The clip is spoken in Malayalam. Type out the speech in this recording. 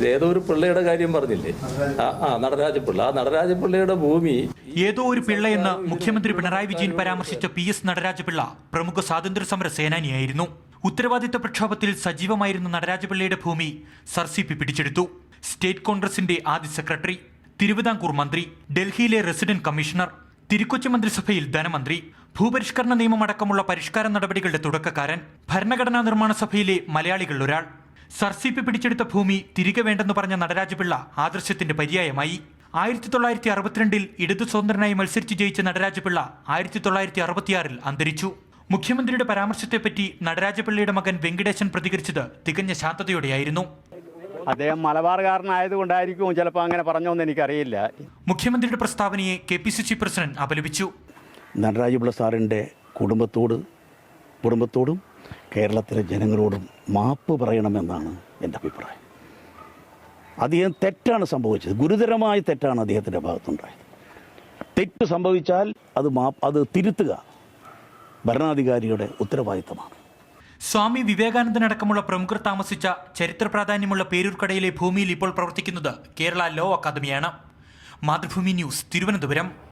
ഏതോ ഒരു പിള്ളയുടെ കാര്യം പറഞ്ഞില്ലേ? ആ നടരാജപിള്ള. ആ നടരാജപിള്ളയുടെ ഭൂമി ഏതോ ഒരു പിള്ളയെന്ന് മുഖ്യമന്ത്രി പിണറായി വിജയൻ പരാമർശിച്ച പി എസ് നടരാജപിള്ള പ്രമുഖ സ്വാതന്ത്ര്യ സമര സേനാനിയായിരുന്നു. ഉത്തരവാദിത്ത പ്രക്ഷോഭത്തിൽ സജീവമായിരുന്ന നടരാജപിള്ളയുടെ ഭൂമി സർ പിടിച്ചെടുത്തു. സ്റ്റേറ്റ് കോൺഗ്രസിന്റെ ആദ്യ സെക്രട്ടറി തിരുവിതാംകൂർ മന്ത്രി ഡൽഹിയിലെ റെസിഡന്റ് കമ്മീഷണർ തിരുക്കൊച്ചി മന്ത്രിസഭയിൽ ധനമന്ത്രി ഭൂപരിഷ്കരണ നിയമമടക്കമുള്ള പരിഷ്കാര നടപടികളുടെ തുടക്കക്കാരൻ ഭരണഘടനാ നിർമ്മാണ സഭയിലെ മലയാളികൾ ഒരാൾ സർ സി പി പിടിച്ചെടുത്ത ഭൂമി തിരികെ വേണ്ടെന്ന് പറഞ്ഞ നടരാജപിള്ള ആദർശത്തിന്റെ പര്യായമായി. ആയിരത്തി തൊള്ളായിരത്തി അറുപത്തിരണ്ടിൽ ഇടതു സ്വതന്ത്രനായി മത്സരിച്ച് ജയിച്ച നടരാജപിള്ള ആയിരത്തി തൊള്ളായിരത്തി അറുപത്തിയാറിൽ അന്തരിച്ചു. മുഖ്യമന്ത്രിയുടെ പരാമർശത്തെപ്പറ്റി നടരാജപിള്ളയുടെ മകൻ വെങ്കടേശൻ പ്രതികരിച്ചത് തികഞ്ഞ ശാന്തതയോടെയായിരുന്നു. അദ്ദേഹം മലബാറുകാരനായതുകൊണ്ടായിരിക്കും ചിലപ്പോൾ അങ്ങനെ പറഞ്ഞോന്ന് എനിക്കറിയില്ല. മുഖ്യമന്ത്രിയുടെ പ്രസ്താവനയെ K P C C president അപലപിച്ചു. നടരാജപിള്ള സാറിന്റെ കുടുംബത്തോട് കുടുംബത്തോടും കേരളത്തിലെ ജനങ്ങളോടും മാപ്പ് പറയണമെന്നാണ് എന്റെ അഭിപ്രായം. അദ്ദേഹം തെറ്റാണ് സംഭവിച്ചത്. ഗുരുതരമായ തെറ്റാണ് അദ്ദേഹത്തിന്റെ ഭാഗത്തുണ്ടായത്. തെറ്റ് സംഭവിച്ചാൽ അത് മാ അത് തിരുത്തുക ഭരണാധികാരിയുടെ ഉത്തരവാദിത്തമാണ്. സ്വാമി വിവേകാനന്ദനടക്കമുള്ള പ്രമുഖർ താമസിച്ച ചരിത്ര പ്രാധാന്യമുള്ള പേരൂർക്കടയിലെ ഭൂമിയിൽ ഇപ്പോൾ പ്രവർത്തിക്കുന്നത് കേരള ലോ അക്കാദമിയാണ്. മാതൃഭൂമി ന്യൂസ് തിരുവനന്തപുരം.